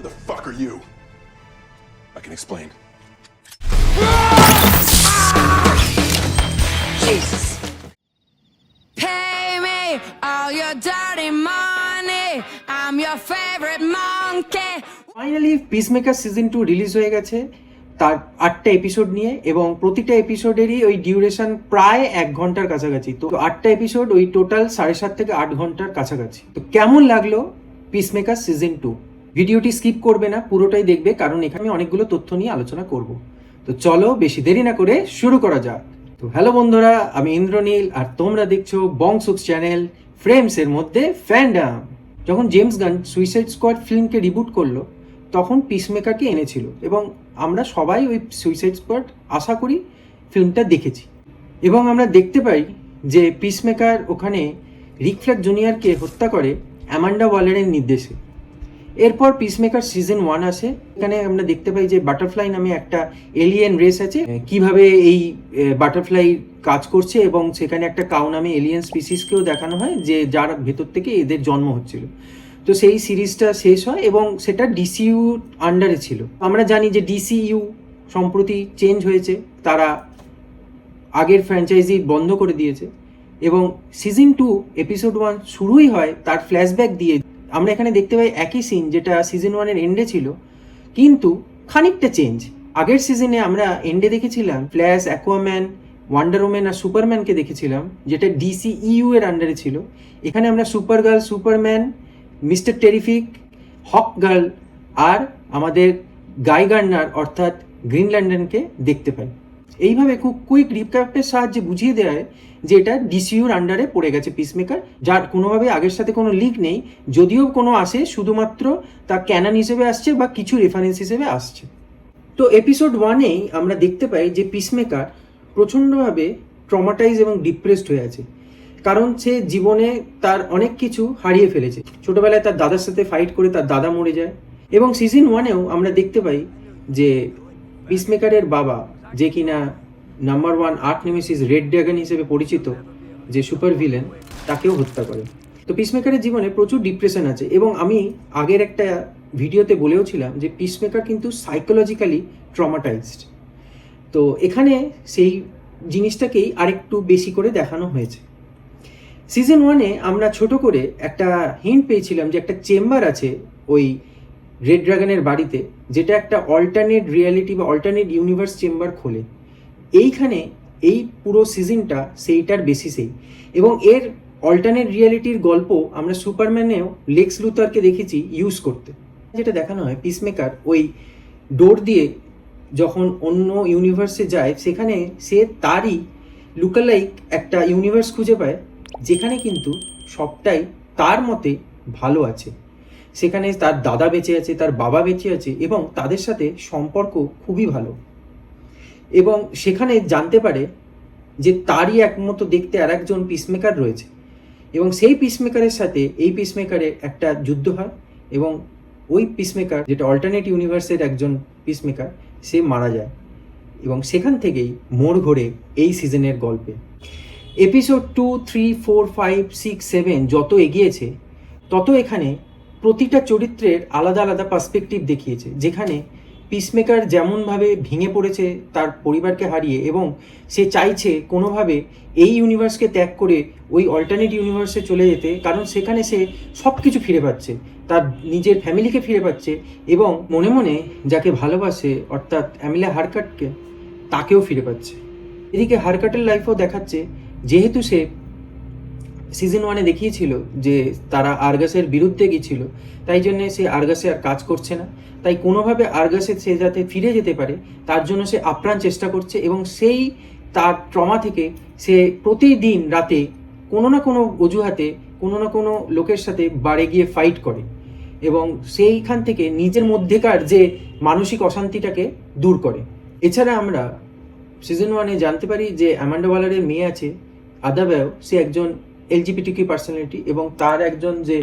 Who the fuck are you? I can explain. Jesus. Pay me all your dirty money. I'm your favorite monkey. Finally Peacemaker season two release হয়ে গেছে তার আটটা episode নিয়ে এবং প্রতিটা এপিসোডেরই ওই duration প্রায় এক ঘণ্টার কাছাকাছি তো আটটা এপিসোড ওই টোটাল সাড়ে সাত থেকে আট ঘণ্টার কাছাকাছি তো কেমন লাগল পিসমেকার সিজন টু ভিডিওটি স্কিপ করবে না, পুরোটাই দেখবে, কারণ এখানে আমি অনেকগুলো তথ্য নিয়ে আলোচনা করব। তো চলো, বেশি দেরি না করে শুরু করা যাক। তো হ্যালো বন্ধুরা, আমি ইন্দ্রনীল, আর তোমরা দেখছ বংসুক্স চ্যানেল ফ্রেমস এর মধ্যে ফ্যান্ডাম যখন James Gunn suicide squad ফিল্মকে reboot করল, তখন পিসমেকারকে এনেছিল, এবং আমরা সবাই ওই সুইসাইড স্কোয়াড আশা করি ফিল্মটা দেখেছি। এবং আমরা দেখতে পাই যে পিসমেকার ওখানে রিকফ্ল্যাক জুনিয়রকে হত্যা করে অ্যামান্ডা ওয়ালের নির্দেশে। এরপর পিসমেকার সিজন ওয়ান আসে এখানে আমরা দেখতে পাই যে বাটারফ্লাই নামে একটা এলিয়েন রেস আছে। কীভাবে এই বাটারফ্লাই কাজ করছে এবং সেখানে একটা কাউ নামে এলিয়েন স্পিসিসকেও দেখানো হয়, যে যার ভেতর থেকে এদের জন্ম হচ্ছিল। তো সেই সিরিজটা শেষ হয় এবং সেটা ডিসিইউ আন্ডারে ছিল। আমরা জানি যে ডিসিইউ সম্প্রতি চেঞ্জ হয়েছে। তারা আগের ফ্র্যাঞ্চাইজি বন্ধ করে দিয়েছে। এবং সিজন টু এপিসোড ওয়ান শুরুই হয়, তার ফ্ল্যাশব্যাক দিয়ে। আমরা এখানে দেখতে পাই একই সিন যেটা সিজন ওয়ানের এন্ডে ছিল, কিন্তু খানিকটা চেঞ্জ আগের সিজনে আমরা এন্ডে দেখেছিলাম ফ্ল্যাশ অ্যাকোয়াম্যান ওয়ান্ডার ওম্যান আর সুপারম্যানকে দেখেছিলাম, যেটা ডিসি ইউ এর আন্ডারে ছিল। এখানে আমরা Super Girl Superman Mister Terrific Hawk Girl আর আমাদের গাই গার্নার অর্থাৎ গ্রিনল্যান্ডনকে দেখতে পাই। এইভাবে খুব কুইক রিক্যাপের সাহায্যে বুঝিয়ে হয় যে এটা ডিসিউর আন্ডারে পড়ে গেছে পিসমেকার যার কোনোভাবে আগের সাথে কোনো লিঙ্ক নেই, যদিও কোনো আসে, শুধুমাত্র তা ক্যানান হিসেবে আসছে বা কিছু রেফারেন্স হিসেবে আসছে। তো এপিসোড ওয়ানেই আমরা দেখতে পাই যে পিসমেকার প্রচণ্ডভাবে ট্রমাটাইজ এবং ডিপ্রেসড হয়ে আছে। কারণ সে জীবনে তার অনেক কিছু হারিয়ে ফেলেছে। ছোটবেলায় তার দাদার সাথে ফাইট করে তার দাদা মরে যায়। এবং সিজন ওয়ানেও আমরা দেখতে পাই যে পিসমেকারের বাবা যে কিনা number one arch nemesis Red Dragon হিসেবে পরিচিত যে সুপার ভিলেন তাকেও হত্যা করে। তো পিসমেকারের জীবনে প্রচুর ডিপ্রেশন আছে এবং আমি আগের একটা ভিডিওতে বলেও ছিলাম যে পিসমেকার কিন্তু সাইকোলজিক্যালি ট্রমাটাইজড তো এখানে সেই জিনিসটাকেই আরেকটু বেশি করে দেখানো হয়েছে। সিজন ওয়ানে আমরা ছোট করে একটা হিন্ট পেয়েছিলাম যে একটা চেম্বার আছে ওই রেড ড্রাগনের বাড়িতে, যেটা একটা অল্টারনেট রিয়ালিটি বা অল্টারনেট ইউনিভার্স চেম্বার খোলে, এইখানে এই পুরো সিজনটা সেইটার বেসিসেই এবং এর অল্টারনেট রিয়ালিটির গল্প আমরা সুপারম্যানেও লেক্স লুথারকে দেখেছি ইউজ করতে। যেটা দেখানো হয় পিসমেকার ওই ডোর দিয়ে যখন অন্য ইউনিভার্সে যায়, সেখানে সে তারই লুকালাইক একটা ইউনিভার্স খুঁজে পায়, যেখানে কিন্তু সবটাই তার মতে ভালো আছে। সেখানে তার দাদা বেঁচে আছে, তার বাবা বেঁচে আছে এবং তাদের সাথে সম্পর্ক খুবই ভালো। এবং সেখানে জানতে পারে যে তারই একমতো দেখতে আর একজন পিসমেকার রয়েছে। এবং সেই পিসমেকারের সাথে এই পিসমেকারের একটা যুদ্ধ হয় এবং ওই পিসমেকার যেটা অল্টারনেট ইউনিভার্সের একজন পিসমেকার সে মারা যায়। এবং সেখান থেকেই মোড় ঘোরে এই সিজনের গল্পে। Episode two three four five six seven যত এগিয়েছে, তত এখানে প্রতিটা চরিত্রের আলাদা আলাদা পার্সপেক্টিভ দেখিয়েছে, যেখানে পিসমেকার যেমনভাবে ভেঙে পড়েছে তার পরিবারকে হারিয়ে এবং সে চাইছে কোনোভাবে এই ইউনিভার্সকে ত্যাগ করে ওই অল্টারনেট ইউনিভার্সে চলে যেতে, কারণ সেখানে সে সব কিছু ফিরে পাচ্ছে, তার নিজের ফ্যামিলিকে ফিরে পাচ্ছে এবং মনে মনে যাকে ভালোবাসে, অর্থাৎ অ্যামিলা হারকাটকে, তাকেও ফিরে পাচ্ছে। এদিকে হারকাটের লাইফও দেখাচ্ছে, যেহেতু সে সিজন ওয়ানে দেখিয়েছিল যে তারা আর্গাসের বিরুদ্ধে গিয়েছিল, তাই জন্য সে আর্গাসে আর কাজ করছে না। তাই কোনোভাবে আর্গাসে সে যাতে ফিরে যেতে পারে, তার জন্য সে আপ্রাণ চেষ্টা করছে এবং সেই তার ট্রমা থেকে সে প্রতিদিন রাতে কোনো না কোনো অজুহাতে, কোনো না কোনো লোকের সাথে বাড়ে গিয়ে ফাইট করে এবং সেইখান থেকে নিজের মধ্যেকার যে মানসিক অশান্তিটাকে দূর করে। এছাড়া আমরা সিজন ওয়ানে জানতে পারি যে অ্যামান্ডা ওয়ালারের মেয়ে আছে আদাবায়ও সে একজন এলজিবিটিকি পার্সোনালিটি এবং তার একজন যে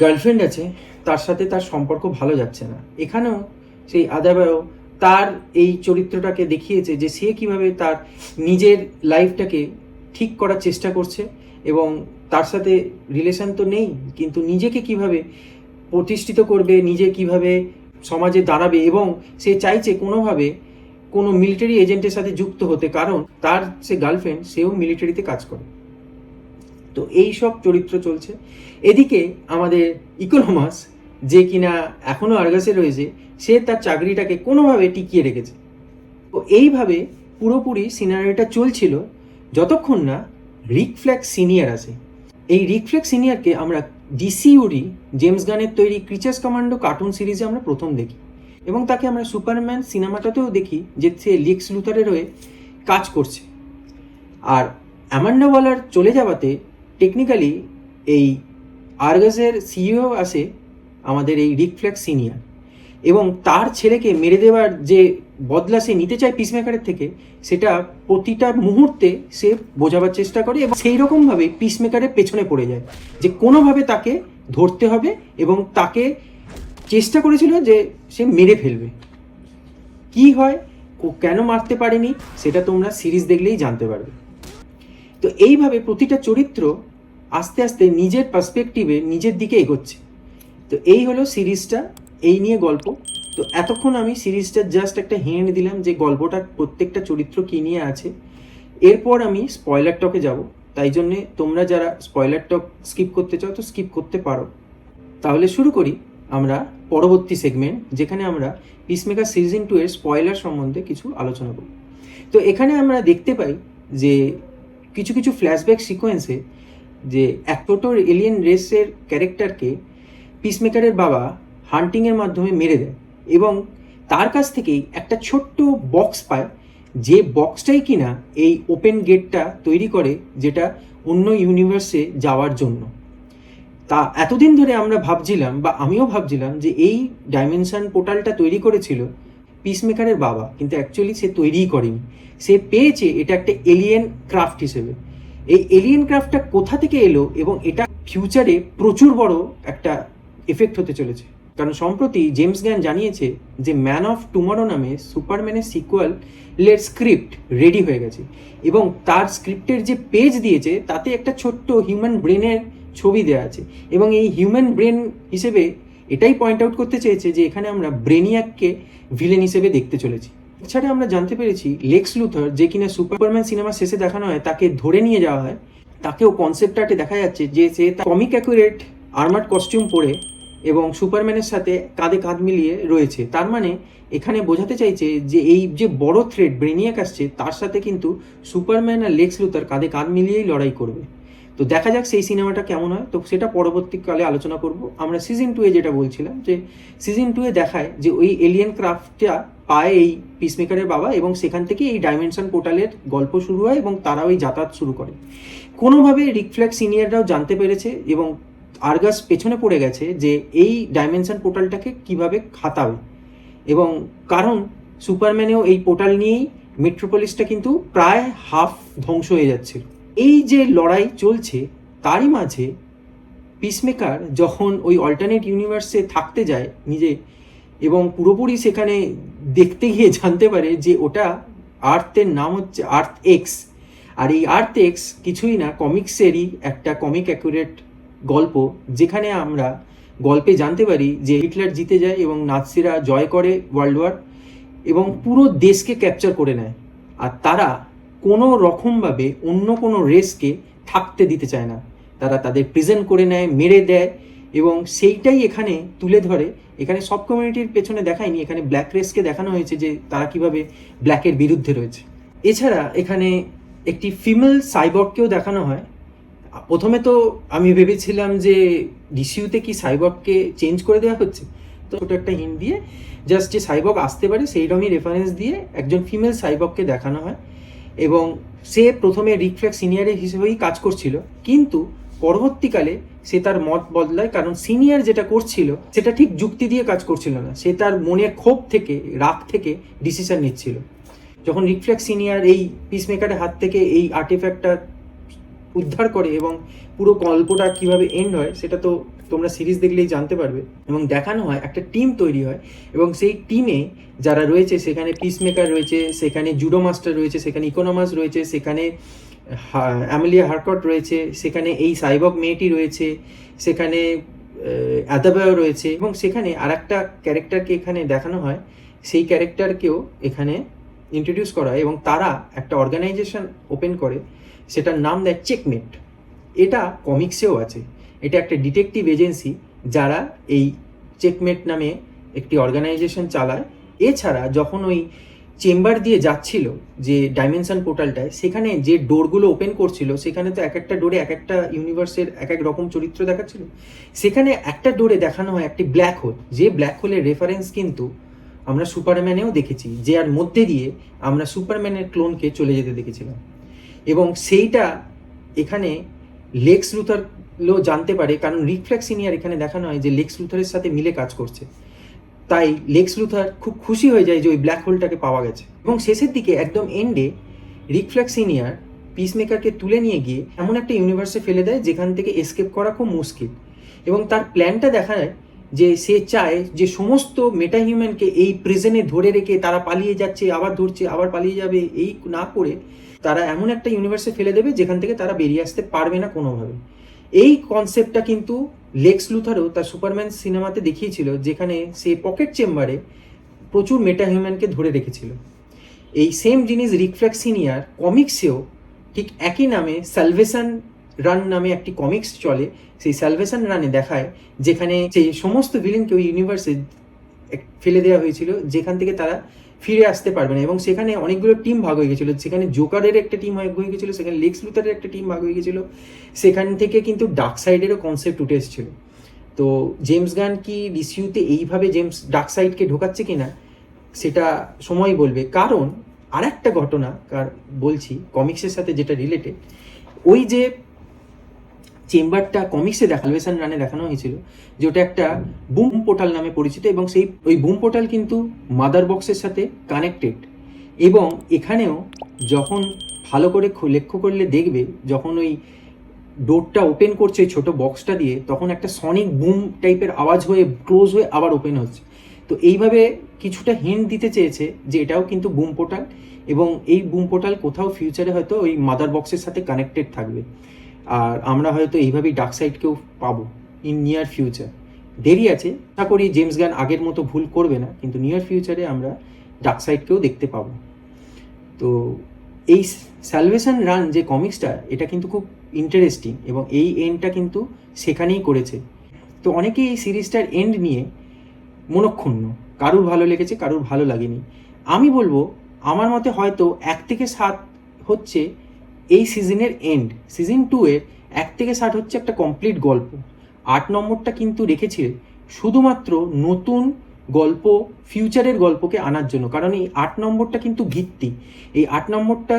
গার্লফ্রেন্ড আছে, তার সাথে তার সম্পর্ক ভালো যাচ্ছে না। এখানেও সেই আদাবায়ও তার এই চরিত্রটাকে দেখিয়েছে যে সে কীভাবে তার নিজের লাইফটাকে ঠিক করার চেষ্টা করছে এবং তার সাথে রিলেশন তো নেই, কিন্তু নিজেকে কীভাবে প্রতিষ্ঠিত করবে, নিজে কীভাবে সমাজে দাঁড়াবে এবং সে চাইছে কোনোভাবে কোনো মিলিটারি এজেন্টের সাথে যুক্ত হতে, কারণ তার সে গার্লফ্রেন্ড সেও মিলিটারিতে কাজ করে। তো এই সব চরিত্র চলছে। এদিকে আমাদের ইকোনমাস, যে কিনা এখনও আর্গাসে রয়েছে, সে তার চাকরিটাকে কোনোভাবে টিকিয়ে রেখেছে। তো এইভাবে পুরোপুরি সিনারিটা চলছিল, যতক্ষণ না রিকফ্ল্যাক্স সিনিয়র আসে এই রিক ফ্ল্যাক সিনিয়রকে আমরা ডিসিউরি জেমস গানের তৈরি ক্রিচার্স কমান্ডো কার্টুন সিরিজে আমরা প্রথম দেখি। এবং তাকে আমরা সুপারম্যান সিনেমাটাতেও দেখি, যে সে লিক্স লুথারের হয়ে কাজ করছে। আর অ্যামান্ডা ওয়ালার চলে যাওয়াতে টেকনিক্যালি এই আর্গাসের সিইও আসে আমাদের এই রিফ্লেক্স সিনিয়র এবং তার ছেলেকে মেরে দেওয়ার যে বদলা সে নিতে চায় পিসমেকারের থেকে, সেটা প্রতিটা মুহূর্তে সে বোঝাবার চেষ্টা করে এবং সেই রকমভাবে পিসমেকারের পেছনে পড়ে যায়। যে কোনোভাবে তাকে ধরতে হবে এবং তাকে চেষ্টা করেছিল যে সে মেরে ফেলবে। কি হয়? ও কেন মারতে পারেনি? সেটা তোমরা সিরিজ দেখলেই জানতে পারবে। তো এইভাবে প্রতিটা চরিত্র আস্তে আস্তে নিজের পার্সপেক্টিভে নিজের দিকে এগোচ্ছে। তো এই হলো সিরিজটা, এই নিয়ে গল্প। তো এতক্ষণ আমি সিরিজটার জাস্ট একটা হেঁট দিলাম যে গল্পটা প্রত্যেকটা চরিত্র কী নিয়ে আছে। এরপর আমি স্পয়লার টকে যাব। তাই জন্যে তোমরা যারা স্পয়লার টক স্কিপ করতে চাও, তো স্কিপ করতে পারো। তাহলে শুরু করি আমরা পরবর্তী সেগমেন্ট যেখানে আমরা পিসমেকার সিজন টু এর স্পয়লার সম্বন্ধে কিছু আলোচনা করব। তো এখানে আমরা দেখতে পাই যে কিছু কিছু ফ্ল্যাশব্যাক সিকোয়েন্সে যে এক এলিয়েন রেসের ক্যারেক্টারকে পিসমেকারের বাবা হান্টিংয়ের মাধ্যমে মেরে দেয় এবং তার কাছ থেকেই একটা ছোট্ট বক্স পায় যে বক্সটাই কিনা এই ওপেন গেটটা তৈরি করে যেটা অন্য ইউনিভার্সে যাওয়ার জন্য। তা এতদিন ধরে আমরা ভাবছিলাম বা আমিও ভাবছিলাম যে এই ডাইমেনশন পোর্টালটা তৈরি করেছিল পিসমেকারের বাবা, কিন্তু অ্যাকচুয়ালি সে তৈরিই করেনি। সে পেয়েছে এটা একটা এলিয়েন ক্রাফট হিসেবে। এই এলিয়েন ক্রাফটটা কোথা থেকে এলো এবং এটা ফিউচারে প্রচুর বড় একটা এফেক্ট হতে চলেছে। কারণ সম্প্রতি জেমস গ্যান জানিয়েছে যে ম্যান অফ টুমরো নামে সুপারম্যানের সিকুয়াল লের স্ক্রিপ্ট রেডি হয়ে গেছে এবং তার স্ক্রিপ্টের যে পেজ দিয়েছে তাতে একটা ছোট্ট হিউম্যান ব্রেনের ছবি দেওয়া আছে এবং এই হিউম্যান ব্রেন হিসেবে এটাই পয়েন্ট আউট করতে চেয়েছে যে এখানে আমরা ব্রেনিয়াককে ভিলেন হিসেবে দেখতে চলেছি। এছাড়া আমরা জানতে পেরেছি, লেক্স লুথার যে কিনা সুপারম্যান সিনেমা শেষে দেখানো হয়, তাকে ধরে নিয়ে যাওয়া হয়। তাকেও কনসেপ্ট আর্টে দেখা যাচ্ছে যে সে কমিক অ্যাকুরেট আর্মার্ড কস্টিউম পরে এবং সুপারম্যানের সাথে কাঁধে কাঁধ মিলিয়ে রয়েছে। তার মানে এখানে বোঝাতে চাইছে যে এই যে বড় থ্রেড ব্রেনিয়াক আসছে, তার সাথে কিন্তু সুপারম্যান আর লেক্স লুথার কাঁধে কাঁধ মিলিয়েই লড়াই করবে। তো দেখা যাক সেই সিনেমাটা কেমন হয়। তো সেটা পরবর্তীকালে আলোচনা করব। আমরা সিজন টু এ যেটা বলছিলাম যে সিজন টু এ দেখায় যে ওই এলিয়েন ক্রাফটটা পায় এই পিসমেকারের বাবা এবং সেখান থেকে এই ডাইমেনশন পোর্টালের গল্প শুরু হয় এবং তারা ওই যাতায়াত শুরু করে। কোনোভাবে রিফ্লেক্স সিনিয়ররাও জানতে পেরেছে এবং আর্গাস পেছনে পড়ে গেছে যে এই ডাইমেনশন পোর্টালটাকে কীভাবে খাতাবে এবং কারণ সুপারম্যানেও এই পোর্টাল নিয়েই মেট্রোপলিসটা কিন্তু প্রায় হাফ ধ্বংস হয়ে যাচ্ছে এই যে লড়াই চলছে, তারই মাঝে পিসমেকার যখন ওই অল্টারনেট ইউনিভার্সে থাকতে যায় নিজে এবং পুরোপুরি সেখানে দেখতে গিয়ে জানতে পারে যে ওটা আর্থের নাম হচ্ছে আর্থ এক্স আর এই আর্থ এক্স কিছুই না কমিক্সেরই একটা কমিক অ্যাকুরেট গল্প, যেখানে আমরা গল্পে জানতে পারি যে হিটলার জিতে যায় এবং নাৎসিরা জয় করে ওয়ার্ল্ড ওয়ার এবং পুরো দেশকে ক্যাপচার করে নেয়। আর তারা কোনো রকমভাবে অন্য কোনো রেসকে থাকতে দিতে চায় না। তারা তাদের প্রেজেন্ট করে নেয়, মেরে দেয় এবং সেইটাই এখানে তুলে ধরে। এখানে সব কমিউনিটির পেছনে দেখায়নি, এখানে ব্ল্যাক রেসকে দেখানো হয়েছে যে তারা কীভাবে ব্ল্যাকের বিরুদ্ধে রয়েছে। এছাড়া এখানে একটি ফিমেল সাইবর্গকেও দেখানো হয়। প্রথমে তো আমি ভেবেছিলাম যে ডিসিউতে কি সাইবর্গকে চেঞ্জ করে দেওয়া হচ্ছে? তো ওটা একটা হিন্ট দিয়ে জাস্ট যে সাইবক আসতে পারে সেই রকমই রেফারেন্স দিয়ে একজন ফিমেল সাইবর্গকে দেখানো হয়। এবং সে প্রথমে রিফ্লেক্স সিনিয়রের হিসেবেই কাজ করছিল। কিন্তু পরবর্তীকালে সে তার মত বদলায়, কারণ সিনিয়র যেটা করছিল, সেটা ঠিক যুক্তি দিয়ে কাজ করছিল না। সে তার মনে ক্ষোভ থেকে, রাগ থেকে ডিসিশন নিচ্ছিল। যখন রিফ্লেক্স সিনিয়র এই পিসমেকারের হাত থেকে এই আর্টিফ্যাক্টটা উদ্ধার করে এবং পুরো গল্পটা কীভাবে এন্ড হয়, সেটা তো তোমরা সিরিজ দেখলেই জানতে পারবে। এবং দেখানো হয়, একটা টিম তৈরি হয় এবং সেই টিমে যারা রয়েছে, সেখানে পিসমেকার রয়েছে, সেখানে জুডো মাস্টার রয়েছে, সেখানে ইকোনমাস রয়েছে, সেখানে অ্যামেলিয়া হারকট রয়েছে, সেখানে এই সাইবক মেয়েটি রয়েছে, সেখানে অ্যাদাবায়ও রয়েছে এবং সেখানে আর একটা ক্যারেক্টারকে এখানে দেখানো হয়। সেই ক্যারেক্টারকেও এখানে ইন্ট্রোডিউস করা হয় এবং তারা একটা অর্গানাইজেশন ওপেন করে, সেটার নাম দেয় চেকমেট এটা কমিক্সেও আছে। এটা একটা ডিটেকটিভ এজেন্সি যারা এই চেকমেট নামে একটি অর্গানাইজেশন চালায়। এছাড়া যখন ওই চেম্বার দিয়ে যাচ্ছিল যে ডাইমেনশন পোর্টালটায় সেখানে যে ডোরগুলো ওপেন করছিল, সেখানে তো এক একটা ডোরে এক একটা ইউনিভার্সের এক এক রকম চরিত্র দেখাচ্ছিল। সেখানে একটা ডোরে দেখানো হয় একটি ব্ল্যাক হোল যে ব্ল্যাক হোলের রেফারেন্স কিন্তু আমরা সুপারম্যানেও দেখেছি, যে আর মধ্যে দিয়ে আমরা সুপারম্যানের ক্লোনকে চলে যেতে দেখেছিলাম। এবং সেইটা এখানে লেক্স লো জানতে পারে, কারণ রিফ্লেক্স সিনিয়র এখানে দেখানো হয় যে লেক্স লুথারের সাথে মিলে কাজ করছে। তাই লেক্স লুথার খুব খুশি হয়ে যায় যে ওই ব্ল্যাক হোলটাকে পাওয়া গেছে। এবং শেষের দিকে একদম এন্ডে রিফ্লেক্স সিনিয়র পিসমেকারকে তুলে নিয়ে গিয়ে এমন একটা ইউনিভার্সে ফেলে দেয় যেখান থেকে এসকেপ করা খুব মুশকিল। এবং তার প্ল্যানটা দেখায় যে সে চায় যে সমস্ত মেটা হিউম্যানকে এই প্রিজনে ধরে রেখে তারা পালিয়ে যাচ্ছে, আবার ধরছে, আবার পালিয়ে যাবে, এই না করে তারা এমন একটা ইউনিভার্সে ফেলে দেবে যেখান থেকে তারা বেরিয়ে আসতে পারবে না কোনোভাবে। এই কনসেপ্টটা কিন্তু লেক্স লুথারও তার সুপারম্যান সিনেমাতে দেখিয়েছিল যেখানে সে পকেট চেম্বারে প্রচুর মেটা হিউম্যানকে ধরে রেখেছিল। এই সেম জিনিস রিফ্লেক্স সিনিয়র কমিক্সেও ঠিক একই নামে সালভেশন রান নামে একটি কমিক্স চলে, সেই সালভেশন রানে দেখায় যেখানে সেই সমস্ত ভিলেনকে ওই ইউনিভার্সে ফেলে দেওয়া হয়েছিল, যেখান থেকে তারা ফিরে আসতে পারবে না। এবং সেখানে অনেকগুলো টিম ভাগ হয়ে গেছিল। সেখানে জোকারের একটা টিম ভাগ হয়ে গেছিল, সেখানে লেক্স লুথারের একটা টিম ভাগ হয়ে গেছিল। সেখান থেকে কিন্তু ডার্ক সাইডেরও কনসেপ্ট উঠে এসেছিল। তো জেমস গান কি ডিসিউতে এইভাবে জেমস ডার্ক সাইডকে ঢোকাচ্ছে কিনা, সেটা সময় বলবে। কারণ আর একটা ঘটনা, কার বলছি কমিক্সের সাথে যেটা রিলেটেড ওই যে চেম্বারটা কমিক্সে দেখা সালভেশন রানে দেখানো হয়েছিল, যে ওটা একটা বুম পোর্টাল নামে পরিচিত এবং সেই, ওই বুম পোর্টাল কিন্তু মাদার বক্সের সাথে কানেক্টেড এবং এখানেও যখন ভালো করে লক্ষ্য করলে দেখবে, যখন ওই ডোরটা ওপেন করছে ছোট বক্সটা দিয়ে, তখন একটা সনিক বুম টাইপের আওয়াজ হয়ে ক্লোজ হয়ে আবার ওপেন হচ্ছে। তো এইভাবে কিছুটা হিন্ট দিতে চেয়েছে যে এটাও কিন্তু বুম পোর্টাল এবং এই বুম পোর্টাল কোথাও ফিউচারে হয়তো ওই মাদার বক্সের সাথে কানেক্টেড থাকবে। আর আমরা হয়তো এইভাবেই ডার্ক সাইডকেও পাবো ইন নিয়ার ফিউচার দেরি আছে আশা করি জেমস গান আগের মতো ভুল করবে না, কিন্তু নিয়ার ফিউচারে আমরা ডার্ক সাইডকেও দেখতে পাবো। তো এই স্যালভেশন রান যে কমিক্সটা এটা কিন্তু খুব ইন্টারেস্টিং এবং এই এন্ডটা কিন্তু সেখানেই করেছে। তো অনেকেই এই সিরিজটার এন্ড নিয়ে মনক্ষুণ্ণ, কারুর ভালো লেগেছে, কারুর ভালো লাগেনি। আমি বলব, আমার মতে হয়তো এক থেকে সাত হচ্ছে এই সিজনের এন্ড সিজন টু এর এক থেকে ষাট হচ্ছে একটা কমপ্লিট গল্প। আট নম্বরটা কিন্তু রেখেছে শুধুমাত্র নতুন গল্প ফিউচারের গল্পকে আনার জন্য। কারণ এই আট নম্বরটা কিন্তু ভিত্তি। এই আট নম্বরটা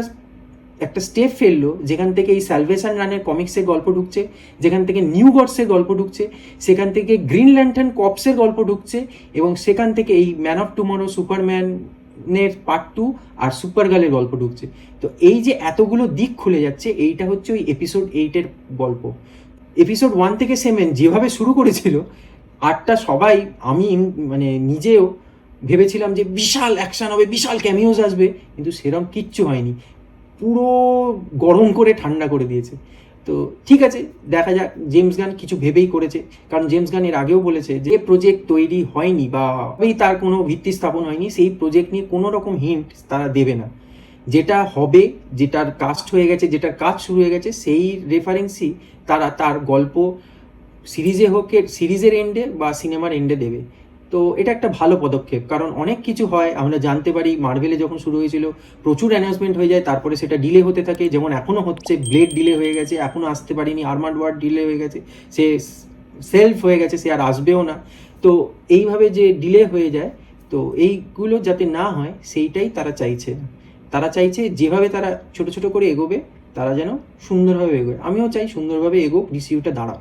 একটা স্টেপ ফেলল, যেখান থেকে এই স্যালভেশন রানের কমিক্সের গল্প ঢুকছে, যেখান থেকে নিউ গডসের গল্প ঢুকছে, সেখান থেকে গ্রিন ল্যান্টার্ন কপসের গল্প ঢুকছে, এবং সেখান থেকে এই ম্যান অফ টুমোরো সুপারম্যানের পার্ট টু আর সুপার গার্লের গল্প ঢুকছে। তো এই যে এতগুলো দিক খুলে যাচ্ছে, এইটা হচ্ছে ওই এপিসোড এইটের গল্প। এপিসোড ওয়ান থেকে সেভেন যেভাবে শুরু করেছিল, আটটা সবাই, আমি মানে নিজেও ভেবেছিলাম যে বিশাল অ্যাকশন হবে, বিশাল ক্যামিওজ আসবে, কিন্তু সেরকম কিচ্ছু হয়নি। পুরো গরম করে ঠান্ডা করে দিয়েছে। তো ঠিক আছে, দেখা যাক জেমস গান কিছু ভেবেই করেছে। কারণ জেমস গান এর আগেও বলেছে যে প্রজেক্ট তৈরি হয়নি বা ওই তার কোনো ভিত্তি স্থাপন হয়নি, সেই প্রজেক্ট নিয়ে কোনো রকম হিন্ট তারা দেবে না। যেটা হবে, যেটার কাস্ট হয়ে গেছে যেটার কাজ শুরু হয়ে গেছে, সেই রেফারেন্সই তারা তার গল্প সিরিজে হোক সিরিজের এন্ডে বা সিনেমার এন্ডে দেবে। তো এটা একটা ভালো পদক্ষেপ। কারণ অনেক কিছু হয়, আমরা জানতে পারি, মার্ভেলে যখন শুরু হয়েছিল, প্রচুর অ্যানাউন্সমেন্ট হয়ে যায়, তারপরে সেটা ডিলে হতে থাকে, যেমন এখনও হচ্ছে ব্লেড ডিলে হয়ে গেছে এখনও আসতে পারিনি আর্মার্ড ওয়ার্ড ডিলে হয়ে গেছে, সে সেলফ হয়ে গেছে, সে আর আসবেও না। তো এইভাবে যে ডিলে হয়ে যায়, তো এইগুলো যাতে না হয়, সেইটাই তারা চাইছে। তারা চাইছে যেভাবে তারা ছোট ছোট করে এগোবে, তারা যেন সুন্দরভাবে এগোয়। আমিও চাই সুন্দরভাবে এগোক ডিসিউটা দাঁড়াও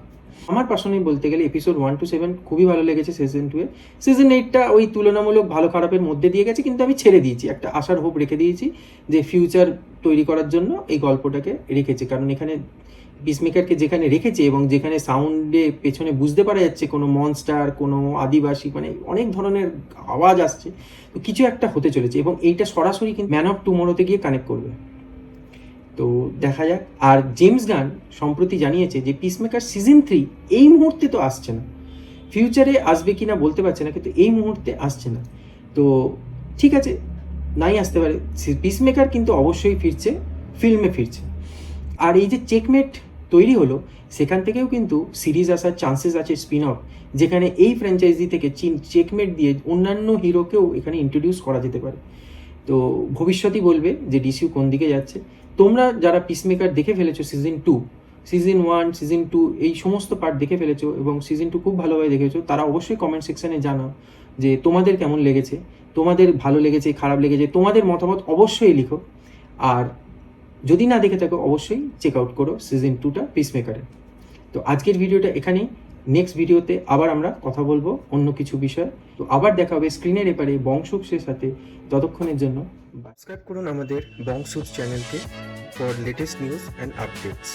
আমার পার্সোনালি বলতে গেলে এপিসোড ওয়ান টু সেভেন খুবই ভালো লেগেছে সিজন টু এ। সিজন এইটটা ওই তুলনামূলক ভালো খারাপের মধ্যে দিয়ে গেছে, কিন্তু আমি ছেড়ে দিয়েছি। একটা আশার হোপ রেখে দিয়েছি যে ফিউচার তৈরি করার জন্য এই গল্পটাকে রেখেছে। কারণ এখানে পিসমেকারকে যেখানে রেখেছে এবং যেখানে সাউন্ডে পেছনে বুঝতে পারা যাচ্ছে কোনো মনস্টার কোনো আদিবাসী মানে অনেক ধরনের আওয়াজ আসছে। তো কিছু একটা হতে চলেছে এবং এইটা সরাসরি কিন্তু ম্যান অফ টুমোরোতে গিয়ে কানেক্ট করবে। তো দেখা যাক। আর জেমস গান সম্প্রতি জানিয়েছে যে পিসমেকার সিজন থ্রি এই মুহূর্তে তো আসছে না। ফিউচারে আসবে কিনা বলতে পারছে না, কিন্তু এই মুহূর্তে আসছে না। তো ঠিক আছে, নাই আসতে পারে। পিসমেকার কিন্তু অবশ্যই ফিরছে ফিল্মে ফিরছে। আর এই যে চেকমেট তৈরি হলো, সেখান থেকেও কিন্তু সিরিজ আসার চান্সেস আছে স্পিন অফ যেখানে এই ফ্র্যাঞ্চাইজি থেকে চিন চেকমেট দিয়ে অন্যান্য হিরোকেও এখানে ইন্ট্রোডিউস করা যেতে পারে। তো ভবিষ্যতই বলবে যে ডিসিউ কোন দিকে যাচ্ছে। তোমরা যারা পিসমেকার দেখে ফেলেছো season two season one season two এই সমস্ত পার্ট দেখে ফেলেছো এবং সিজন টু খুব ভালোভাবে দেখেছ তারা অবশ্যই কমেন্ট সেকশানে জানাও যে তোমাদের কেমন লেগেছে, তোমাদের ভালো লেগেছে, খারাপ লেগেছে, তোমাদের মতামত অবশ্যই লিখো। আর যদি না দেখে থাকো, অবশ্যই চেক আউট করো সিজন টুটা পিসমেকারে তো আজকের ভিডিওটা এখানেই নেক্সট ভিডিওতে আবার আমরা কথা বলব অন্য কিছু বিষয়। তো আবার দেখা হবে স্ক্রিনের এপারে, বংশুপসের সাথে, ততক্ষণের জন্য। সাবস্ক্রাইব করুন আমাদের বংশুপ চ্যানেলকে for latest news and updates